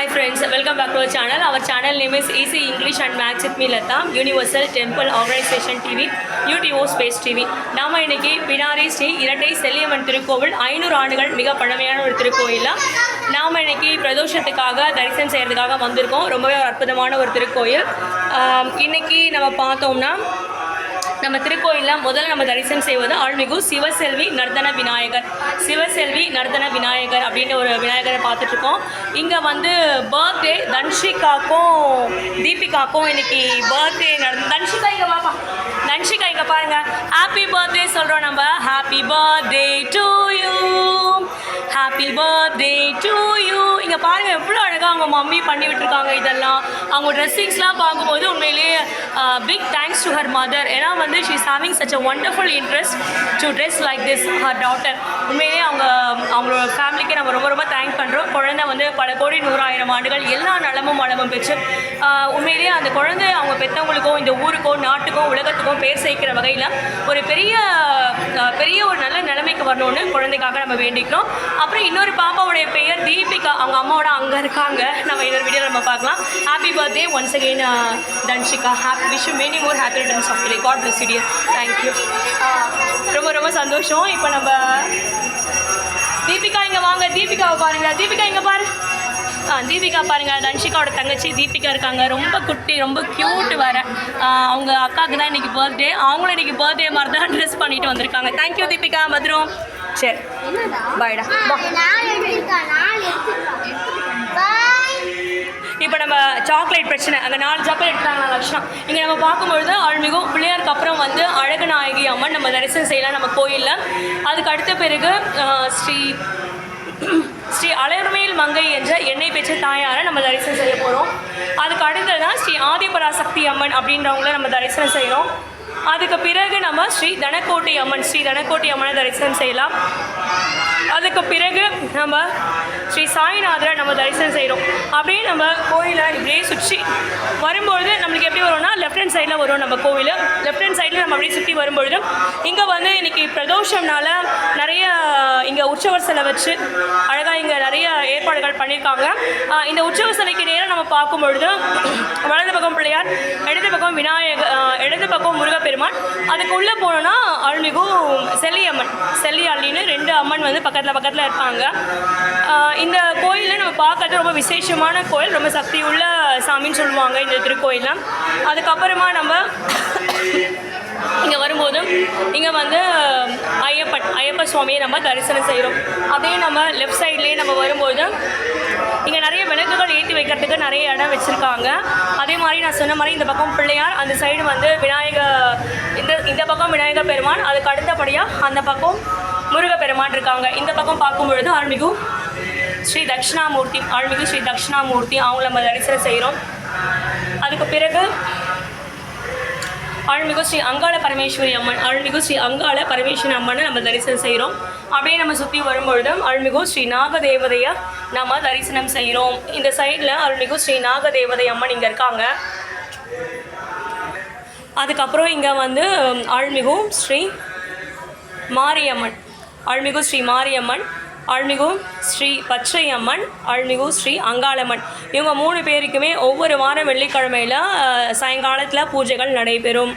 Hi friends welcome back to channel our channel name is easy English and maths Maths me me universal temple organisation TV TV, space TV நாம் நாம இன்னைக்கு binary Sri இரட்டை செல்லியம்மன் திருக்கோவில் ஐநூறு ஆண்டுகள் மிக பழமையான ஒரு திருக்கோயில்? நாம் இன்னைக்கு பிரதோஷத்துக்காக தரிசனம் செய்கிறதுக்காக வந்திருக்கோம். ரொம்பவே ஒரு அற்புதமான ஒரு திருக்கோயில். இன்றைக்கி இன்னைக்கு நம்ம பார்த்தோம்னா நம்ம திருக்கோயிலில் முதல்ல நம்ம தரிசனம் செய்வது ஆழ்மிகு சிவசெல்வி நர்தன விநாயகர். சிவசெல்வி நர்தன விநாயகர் அப்படின்ற ஒரு விநாயகரை பார்த்துட்ருக்கோம். இங்கே வந்து பர்த்டே தன்ஷிகாக்கும் தீபிகாக்கும் இன்னைக்கு பர்த்டே நடந்து தன்ஷிகா இங்கே பாப்பா தன்ஷிகா இங்கே பாருங்கள் ஹாப்பி பர்த்டே சொல்கிறோம் நம்ம. Happy birthday to you happy birthday அவங்க மம்மி பண்ணி விட்டுருக்காங்க இதெல்லாம். அவங்க ட்ரெஸ்ஸிங்ஸ்லாம் பார்க்கும்போது உண்மையிலேயே big thanks to her mother ஏன்னா வந்து she is having such a wonderful interest to dress like this her daughter உண்மையிலேயே அவங்க அவங்களோட ஃபேமிலிக்கு நம்ம ரொம்ப ரொம்ப தேங்க் பண்ணுறோம் குழந்தை வந்து பல கோடி நூறாயிரம் ஆண்டுகள் எல்லா நலமும் வளமும் பெற்று உண்மையிலேயே அந்த குழந்தை அவங்க பெற்றவங்களுக்கும் இந்த ஊருக்கோ நாட்டுக்கோ உலகத்துக்கும் பேர் சேர்க்கிற வகையில் ஒரு பெரிய பெரிய ஒரு நல்ல நிலைமைக்கு வரணும்னு குழந்தைக்காக நம்ம வேண்டிக்கிறோம். அப்புறம் இன்னொரு பாப்பாவுடைய பெயர் தீபிகா. அவங்க அம்மாவோட அங்கே இருக்காங்க. நம்ம இன்னொரு வீடியோ நம்ம பார்க்கலாம். Happy birthday once again Dhanshika. Happy wish many more happy returns of day God bless you thank you ரொம்ப ரொம்ப சந்தோஷம். இப்போ நம்ம தீபிகா இங்கே வாங்க. தீபிகாவை பாருங்க தீபிகா இங்கே பாரு. ஆ தீபிகா பாருங்க. தன்ஷிகாவோட தங்கச்சி தீபிகா இருக்காங்க. ரொம்ப குட்டி ரொம்ப க்யூட் வர அவங்க அக்காவுக்கு தான் இன்னைக்கு பர்த்டே அவங்களும் இன்னைக்கு பர்த்டே மாதிரி தான் ட்ரெஸ் பண்ணிட்டு வந்திருக்காங்க. தேங்க்யூ தீபிகா பத்ரம் சரி. பாய்டா நம்ம சாக்லேட் பிரச்சனை. அங்கே நாலு சாக்லேட் எடுத்தாங்க லட்சணம் இங்கே நம்ம பார்க்கும்பொழுது அருள்மிகும் பிள்ளையாருக்கு அப்புறம் வந்து அழகுநாயகி அம்மன் நம்ம தரிசனம் செய்யலாம் நம்ம கோயிலில். அதுக்கு அடுத்த பிறகு ஸ்ரீ ஸ்ரீ அலர்மேல் மங்கை என்ற எண்ணெய் பெற்ற தாயாரை நம்ம தரிசனம் செய்ய போகிறோம் அதுக்கு அடுத்தது தான் ஸ்ரீ ஆதிபராசக்தி அம்மன் அப்படின்றவங்கள நம்ம தரிசனம் செய்கிறோம் அதுக்கு பிறகு நம்ம ஸ்ரீ தனக்கோட்டை அம்மன் ஸ்ரீ தனக்கோட்டை அம்மனை தரிசனம் செய்யலாம். அதுக்கு பிறகு நம்ம ஸ்ரீ சாய்நாதரை நம்ம தரிசனம் செய்கிறோம் அப்படியே நம்ம கோயிலை இப்படியே சுற்றி வரும்பொழுது நம்மளுக்கு எப்படி வரும்னா லெஃப்ட் ஹேண்ட் சைடில் வரும் நம்ம கோவில். லெஃப்ட் ஹேண்ட் சைடில் நம்ம அப்படியே சுற்றி வரும்பொழுது இங்கே வந்து இன்னைக்கு பிரதோஷம்னால நிறைய இங்கே உற்சவர் சிலை வச்சு அழகாக இங்கே நிறைய ஏற்பாடுகள் பண்ணியிருக்காங்க. இந்த உற்சவர் சிலைக்கு நேரம் நம்ம பார்க்கும் பொழுது வலது பக்கம் பிள்ளையார் இடது பக்கம் விநாயகர் இடது பக்கம் முருகப்பெருமான் அதுக்கு உள்ளே போனோன்னா அருள்மிகு செல்லியம்மன். செல்லி அள்ளின்னு ரெண்டு அம்மன் வந்து பக்கத்தில் பக்கத்தில் இருப்பாங்க. இந்த கோயிலில் நம்ம பார்க்கறது ரொம்ப விசேஷமான கோயில் ரொம்ப சக்தி உள்ள சாமின்னு சொல்லுவாங்க இந்த திருக்கோயிலில் அதுக்கப்புறம் நம்ம இங்கே வரும்போது இங்கே வந்து ஐயப்பன் ஐயப்ப சுவாமியை நம்ம தரிசனம் செய்கிறோம் அதே நம்ம லெஃப்ட் சைட்லேயே நம்ம வரும்போது இங்கே நிறைய விளக்குகள் ஏற்றி வைக்கிறதுக்கு நிறைய இடம் வச்சுருக்காங்க. அதே மாதிரி நான் சொன்ன மாதிரி இந்த பக்கம் பிள்ளையார் அந்த சைடு வந்து விநாயகர் இந்த இந்த பக்கம் விநாயகர் பெருமான் அதுக்கு அடுத்தபடியாக அந்த பக்கம் முருகப்பெருமான் இருக்காங்க. இந்த பக்கம் பார்க்கும்பொழுது அருள்மிகு ஸ்ரீ தட்சிணாமூர்த்தி அருள்மிகு ஸ்ரீ தட்சிணாமூர்த்தி அவங்கள நம்ம தரிசனம் செய்கிறோம் அதுக்கு பிறகு அருள்மிகு ஸ்ரீ அங்காள பரமேஸ்வரி அம்மன் அருள்மிகு ஸ்ரீ அங்காள பரமேஸ்வரி அம்மனை நம்ம தரிசனம் செய்கிறோம். அப்படியே நம்ம சுற்றி வரும்பொழுதும் அருள்மிகு ஸ்ரீ நாகதேவதையை நம்ம தரிசனம் செய்கிறோம். இந்த சைடில் அருள்மிகு ஸ்ரீ நாகதேவதை அம்மன் இங்கே இருக்காங்க. அதுக்கப்புறம் இங்கே வந்து அருள்மிகு ஸ்ரீ மாரியம்மன் அருள்மிகு ஸ்ரீ மாரியம்மன் அருள்மிகு ஸ்ரீ பச்சை அம்மன் அருள்மிகு ஸ்ரீ அங்காளம்மன். இவங்க மூணு பேருக்குமே ஒவ்வொரு வாரம் வெள்ளிக்கிழமையில் சாயங்காலத்தில் பூஜைகள் நடைபெறும்.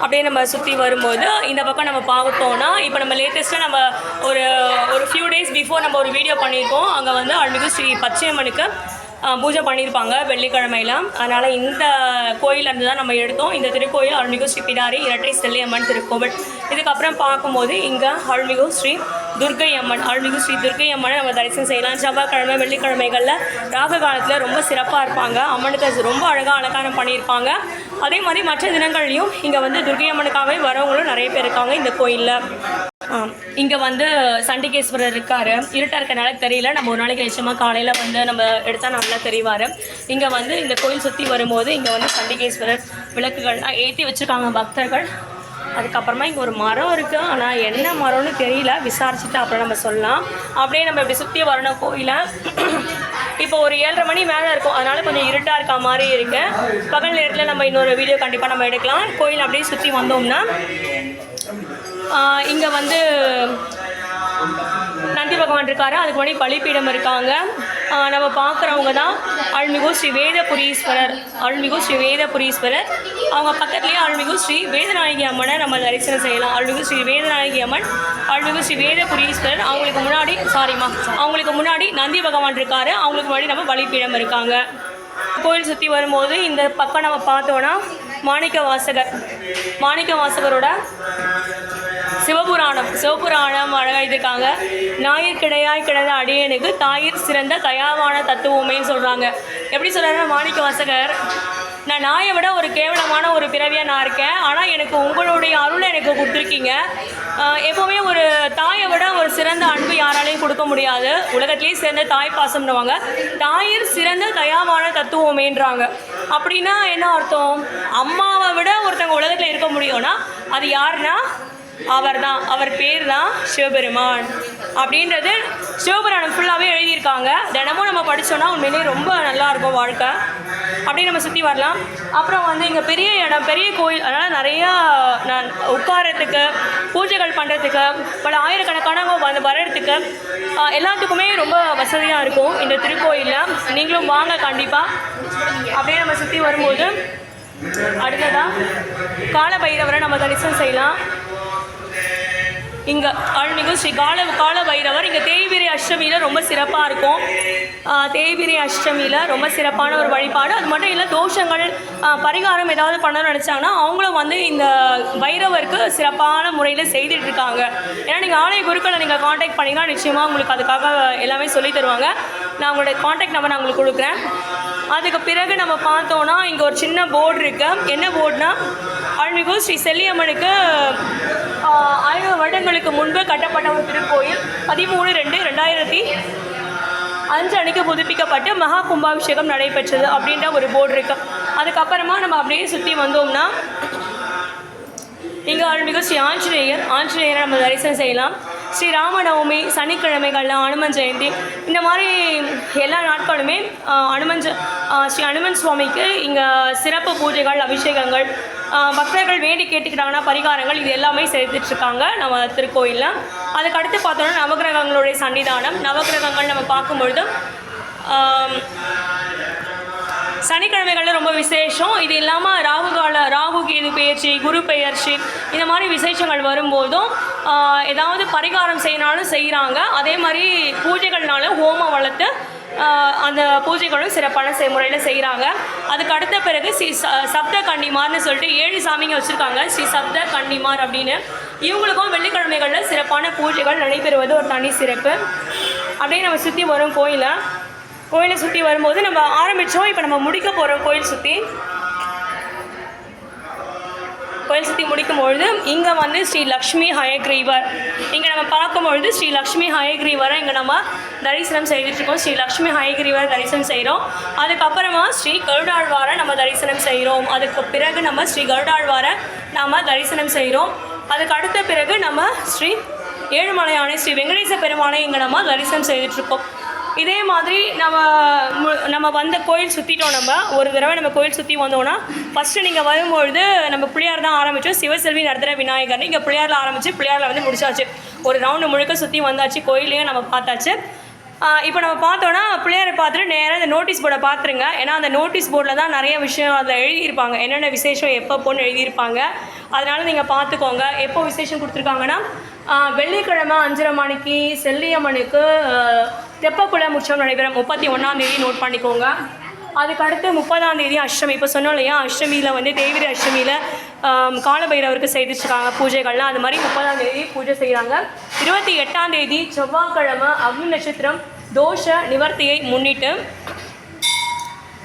அப்படியே நம்ம சுற்றி வரும்போது இந்த பக்கம் நம்ம பார்த்தோம்னா இப்போ நம்ம லேட்டஸ்ட்டாக நம்ம ஒரு ஒரு ஃபியூ டேஸ் பிஃபோர் நம்ம ஒரு வீடியோ பண்ணியிருக்கோம். அங்கே வந்து அருள்மிகு ஸ்ரீ பச்சையம்மனுக்கு பூஜை பண்ணியிருப்பாங்க வெள்ளிக்கிழமையில. அதனால் இந்த கோயிலேருந்து தான் நம்ம எடுத்தோம். இந்த திருக்கோயில் அருள்மிகு ஸ்ரீ பிடாரி இரட்டை செல்லியம்மன் திருக்கோவில். இதுக்கப்புறம் பார்க்கும்போது இங்கே அருள்மிகு ஸ்ரீ துர்க்கை அம்மன் அருள்மிகு ஸ்ரீ துர்கை அம்மனை நம்ம தரிசனம் செய்யலாம். செவ்வாய்க்கிழமை வெள்ளிக்கிழமைகளில் ராக காலத்தில் ரொம்ப சிறப்பாக இருப்பாங்க. அம்மனுக்கு ரொம்ப அழகாக அலங்காரம் பண்ணியிருப்பாங்க. அதே மாதிரி மற்ற தினங்கள்லையும் இங்கே வந்து துர்க்கை அம்மனுக்காகவே வரவங்களும் நிறைய பேர் இருக்காங்க இந்த கோயிலில். இங்கே வந்து சண்டிகேஸ்வரர் இருக்கார். இருட்டாக இருக்கனால தெரியல. நம்ம ஒரு நாளைக்கு நிச்சயமாக காலையில் வந்து நம்ம எடுத்தால் நல்லா தெரிவார். இங்கே வந்து இந்த கோயில் சுற்றி வரும்போது இங்கே வந்து சண்டிகேஸ்வரர் விளக்குகள்லாம் ஏற்றி வச்சுருக்காங்க பக்தர்கள். அதுக்கப்புறமா இங்கே ஒரு மரம் இருக்குது ஆனால் என்ன மரம்னு தெரியல. விசாரிச்சுட்டு அப்புறம் நம்ம சொல்லலாம். அப்படியே நம்ம இப்படி சுற்றி வரணும் கோயிலை இப்போ ஒரு ஏழரை மணி மேலே இருக்கும். அதனால கொஞ்சம் இருட்டாக இருக்க மாதிரி இருக்கு. பகல் நேரத்தில் நம்ம இன்னொரு வீடியோ கண்டிப்பாக நம்ம எடுக்கலாம். கோயில் அப்படியே சுற்றி வந்தோம்னா இங்கே வந்து நந்தி பகவான் இருக்காரு. அதுக்கு முன்னாடி பலிப்பீடம் இருக்காங்க. நம்ம பார்க்குறவங்க தான் அருள்மிகு ஸ்ரீ வேதபுரீஸ்வரர். அருள்மிகு ஸ்ரீ வேதபுரீஸ்வரர். அவங்க பக்கத்துலேயே அருள்மிகு ஸ்ரீ வேதநாயகி அம்மனை நம்ம தரிசனம் செய்யலாம். அருள்மிகு ஸ்ரீ வேதநாயகி அம்மன் அருள்மிகு ஸ்ரீ வேதபுரீஸ்வரர். அவங்களுக்கு முன்னாடி சாரிம்மா அவங்களுக்கு முன்னாடி நந்தி பகவான் இருக்காரு. அவங்களுக்கு முன்னாடி நம்ம வழிபீடம் இருக்காங்க. கோயில் சுற்றி வரும்போது இந்த பக்கம் நம்ம பார்த்தோன்னா மாணிக்க வாசகர் மாணிக்க வாசகரோட சிவபுராணம் சிவபுராணம் அழகாக எழுதியிருக்காங்க ஞாயிற் கிடையாய் கிடந்த அடியனுக்கு தாயிற் சிறந்த தயாவான தத்துவமேன்னு சொல்கிறாங்க எப்படி சொல்கிறாருன்னா மாணிக்க வாசகர் நான் நாயை விட ஒரு கேவலமான ஒரு பிறவியாக நான் இருக்கேன். ஆனால் எனக்கு உங்களுடைய அருளை எனக்கு கொடுத்துருக்கீங்க. எப்போவுமே ஒரு தாயை விட ஒரு சிறந்த அன்பு யாராலையும் கொடுக்க முடியாது. உலகத்திலேயே சிறந்த தாய் பாசம்னுவாங்க தாயிர் சிறந்த தயாவான தத்துவமேன்றாங்க. அப்படின்னா என்ன அர்த்தம்? அம்மாவை விட ஒருத்தவங்க உலகத்தில் இருக்க முடியும்னா அது யாருன்னா அவர் தான் அவர் பேர் தான் சிவபெருமான். அப்படின்றது சிவபுராணம் ஃபுல்லாகவே எழுதியிருக்காங்க. தினமும் நம்ம படித்தோன்னா உண்மையிலேயே ரொம்ப நல்லா இருக்கும் வாழ்க்கை. அப்படியே நம்ம சுற்றி வரலாம். அப்புறம் வந்து இங்கே பெரிய இடம் பெரிய கோயில். அதனால் நிறையா நான் உட்காரத்துக்கு பூஜைகள் பண்ணுறதுக்கு பல ஆயிரக்கணக்கானவங்க வந்து வர்றதுக்கு எல்லாத்துக்குமே ரொம்ப வசதியாக இருக்கும் இந்த திருக்கோயிலில். நீங்களும் வாங்க கண்டிப்பாக அப்படியே நம்ம சுற்றி வரும்போது அடுத்ததாக கால பைரவரை நம்ம தரிசனம் செய்யலாம். இங்கே அருள்மிகு ஸ்ரீ கால கால பைரவர் இங்கே தேய்பிரை அஷ்டமியில் ரொம்ப சிறப்பாக இருக்கும். ஆஹ் தேய்பிரை அஷ்டமியில் ரொம்ப சிறப்பான ஒரு வழிபாடு. அது மட்டும் இல்லை தோஷங்கள் பரிகாரம் ஏதாவது பண்ண நினச்சாங்கன்னா அவங்களும் வந்து இந்த பைரவருக்கு சிறப்பான முறையில் செய்துட்டு இருக்காங்க. ஏன்னா நீங்கள் ஆலய குருக்களை நீங்கள் காண்டாக்ட் பண்ணிங்கன்னா நிச்சயமாக உங்களுக்கு அதுக்காக எல்லாமே சொல்லி தருவாங்க. நான் உங்களோட காண்டாக்ட் நம்பர் நான் உங்களுக்கு கொடுக்குறேன். அதுக்கு பிறகு நம்ம பார்த்தோன்னா இங்கே ஒரு சின்ன போர்டு இருக்குது என்ன போர்டுனா அருள்மிகு ஸ்ரீ செல்லியம்மனுக்கு ஐநூறு வருடங்களுக்கு முன்பு கட்டப்பட்ட ஒரு திருக்கோயில் பதிமூணு ரெண்டு ரெண்டாயிரத்தி அஞ்சு அன்னைக்கு புதுப்பிக்கப்பட்டு மகா கும்பாபிஷேகம் நடைபெற்றது அப்படின்ற ஒரு போர்டு இருக்கு. அதுக்கப்புறமா நம்ம அப்படியே சுற்றி வந்தோம்னா இங்கே அருள்மிகு ஸ்ரீ ஆஞ்சநேயர். ஆஞ்சநேயரை நம்ம தரிசனம் செய்யலாம். ஸ்ரீ ராமநவமி சனிக்கிழமைகளில் அனுமன் ஜெயந்தி இந்த மாதிரி எல்லா நாட்களுமே அனுமன் ஸ்ரீ அனுமன் சுவாமிக்கு இங்கே சிறப்பு பூஜைகள் அபிஷேகங்கள் பக்தர்கள் வேண்டி கேட்டுக்கிட்டாங்கன்னா பரிகாரங்கள் இது எல்லாமே செய்துட்டு இருக்காங்க நம்ம திருக்கோயிலில். அதுக்கு அடுத்து நவகிரகங்களுடைய சன்னிதானம். நவகிரகங்கள் நம்ம பார்க்கும்பொழுது சனிக்கிழமைகளில் ரொம்ப விசேஷம். இது இல்லாமல் ராகு கால ராகு கேது பெயர்ச்சி குரு பெயர்ச்சி இந்த மாதிரி விசேஷங்கள் வரும்போதும் ஏதாவது பரிகாரம் செய்யனாலும் செய்கிறாங்க அதே மாதிரி பூஜைகள்னால ஹோமம் வளர்த்து அந்த பூஜைகளும் சிறப்பான செய் முறையில் செய்கிறாங்க அதுக்கு அடுத்த பிறகு ஸ்ரீ ச சப்த கன்னிமார்னு சொல்லிட்டு ஏழு சாமிங்க வச்சுருக்காங்க. ஸ்ரீ சப்த கன்னிமார் அப்படின்னு. இவங்களுக்கும் வெள்ளிக்கிழமைகளில் சிறப்பான பூஜைகள் நடைபெறுவது ஒரு தனி சிறப்பு. அப்படியே நம்ம சுற்றி வரும் கோயிலை. கோயிலை சுற்றி வரும்போது நம்ம ஆரம்பித்தோம் இப்போ நம்ம முடிக்க போகிறோம் கோயில் சுற்றி கோயில் சுற்றி முடிக்கும் பொழுது இங்கே வந்து ஸ்ரீ லக்ஷ்மி ஹயக்ரீவர். இங்கே நம்ம பார்க்கும்பொழுது ஸ்ரீ லக்ஷ்மி ஹயக்ரீவரை இங்கே நம்ம தரிசனம் செய்துட்ருக்கோம் ஸ்ரீ லக்ஷ்மி ஹயக்ரீவரை தரிசனம் செய்கிறோம் அதுக்கப்புறமா ஸ்ரீ கருடாழ்வாரை நம்ம தரிசனம் செய்கிறோம் அதுக்கு பிறகு நம்ம ஸ்ரீ கருடாழ்வாரை நம்ம தரிசனம் செய்கிறோம் அதுக்கு அடுத்த பிறகு நம்ம ஸ்ரீ ஏழுமலையானை ஸ்ரீ வெங்கடேச பெருமானை இங்கே நம்ம தரிசனம் செய்துட்ருக்கோம் இதே மாதிரி நம்ம மு- நம்ம வந்த கோயில் சுற்றிட்டோம் நம்ம. ஒரு தடவை நம்ம கோயில் சுற்றி வந்தோம்னா ஃபஸ்ட்டு நீங்கள் வரும்பொழுது நம்ம பிள்ளையார் தான் ஆரம்பித்தோம் சிவசெல்வி நடத்துகிற விநாயகர். இங்கே பிள்ளையாரில் ஆரம்பித்து பிள்ளையாரில் வந்து முடிச்சாச்சு. ஒரு ரவுண்டு முழுக்க சுற்றி வந்தாச்சு கோயிலையும் நம்ம பார்த்தாச்சு. இப்போ நம்ம பார்த்தோன்னா பிள்ளையாரை பார்த்துட்டு நேராக இந்த நோட்டீஸ் போர்டை பார்த்துருங்க. ஏன்னா அந்த நோட்டீஸ் போர்டில் தான் நிறைய விஷயம் அதில் எழுதியிருப்பாங்க. என்னென்ன விசேஷம் எப்பப்போன்னு எழுதியிருப்பாங்க. அதனால் நீங்கள் பார்த்துக்கோங்க. எப்போ விசேஷம் கொடுத்துருக்காங்கன்னா வெள்ளிக்கிழமை அஞ்சரை மணிக்கு செல்லியம்மனுக்கு தெப்பக்குள உற்சவம் நடைபெறும். முப்பத்தி ஒன்றாம் தேதி நோட் பண்ணிக்கோங்க. அதுக்கு அடுத்து முப்பதாம் தேதி அஷ்டமி. இப்போ சொன்னோம் இல்லையா? அஷ்டமியில் வந்து தேவிரி அஷ்டமியில் காலபைரவருக்கு செய்திருக்காங்க பூஜைகள்லாம் அது மாதிரி முப்பதாம் தேதி பூஜை செய்கிறாங்க இருபத்தி எட்டாம் தேதி செவ்வாய்க்கிழமை அக்னி நட்சத்திரம் தோஷ நிவர்த்தியை முன்னிட்டு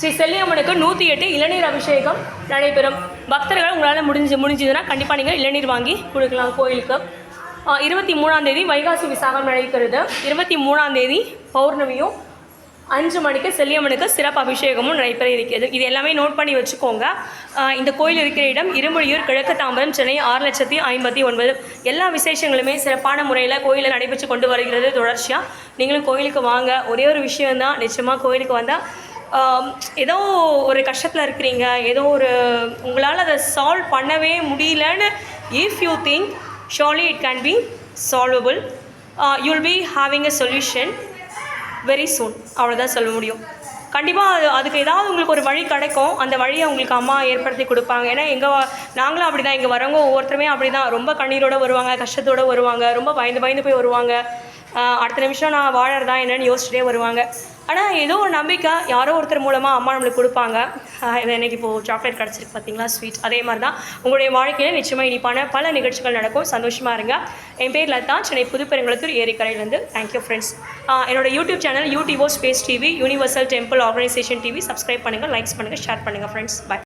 ஸ்ரீ செல்லியம்மனுக்கு நூற்றி எட்டு இளநீர் அபிஷேகம் நடைபெறும். பக்தர்கள் உங்களால் முடிஞ்சு முடிஞ்சதுன்னா கண்டிப்பாக நீங்கள் இளநீர் வாங்கி கொடுக்கலாம் கோயிலுக்கு. இருபத்தி மூணாம் தேதி வைகாசி விசாகம் நடைபெறுது. இருபத்தி மூணாம் தேதி பௌர்ணமியும் அஞ்சு மணிக்கு செல்லியம்மனுக்கு சிறப்பு அபிஷேகமும் நடைபெற இருக்கிறது. இது எல்லாமே நோட் பண்ணி வச்சுக்கோங்க. இந்த கோயில் இருக்கிற இடம் இருமொழியூர் கிழக்கு தாம்பரம் சென்னை ஆறு லட்சத்தி ஐம்பத்தி ஒன்பது. எல்லா விசேஷங்களுமே சிறப்பான முறையில் கோயிலில் நடைபெற்று கொண்டு வருகிறது தொடர்ச்சியாக நீங்களும் கோயிலுக்கு வாங்க. ஒரே ஒரு விஷயம்தான். நிச்சயமாக கோயிலுக்கு வந்தால் ஏதோ ஒரு கஷ்டத்தில் இருக்கிறீங்க. ஏதோ ஒரு உங்களால் அதை சால்வ் பண்ணவே முடியலன்னு if you think surely it can be solvable you'll be having a solution very soon அவ்வளோதான் சொல்ல முடியும். கண்டிப்பாக அது அதுக்கு ஏதாவது உங்களுக்கு ஒரு வழி கிடைக்கும். அந்த வழியை உங்களுக்கு அம்மா ஏற்படுத்தி கொடுப்பாங்க. ஏன்னா எங்கள் நாங்களும் அப்படி தான் இங்கே வரவங்க ஒவ்வொருத்தருமே அப்படி தான் ரொம்ப கண்ணீரோடு வருவாங்க கஷ்டத்தோடு வருவாங்க ரொம்ப பயந்து பயந்து போய் வருவாங்க. அடுத்த நிமிஷம் நான் வாழறதா என்னன்னு யோசிச்சுட்டே வருவாங்க. ஆனால் ஏதோ ஒரு நம்பிக்கை யாரோ ஒருத்தர் மூலமாக அம்மா நம்மளுக்கு கொடுப்பாங்க. ஆஹ் எனக்கு இப்போது சாக்லேட் கிடச்சிருக்கு பார்த்தீங்களா ஸ்வீட் அதே மாதிரி தான் உங்களுடைய வாழ்க்கையில் நிச்சயமாக இனிப்பான பல நிகழ்ச்சிகள் நடக்கும். சந்தோஷமாக இருங்க. என் பேர் லதா. சென்னை புதுப்பெருங்குளத்தூர் ஏரிக்கரையிலேருந்து. தேங்க்யூ ஃப்ரெண்ட்ஸ் என்னோட YouTube channel யூடியூபோ space TV universal temple organisation TV subscribe பண்ணுங்கள் லைக்ஸ் பண்ணுங்கள் ஷேர் பண்ணுங்கள் ஃப்ரெண்ட்ஸ் பை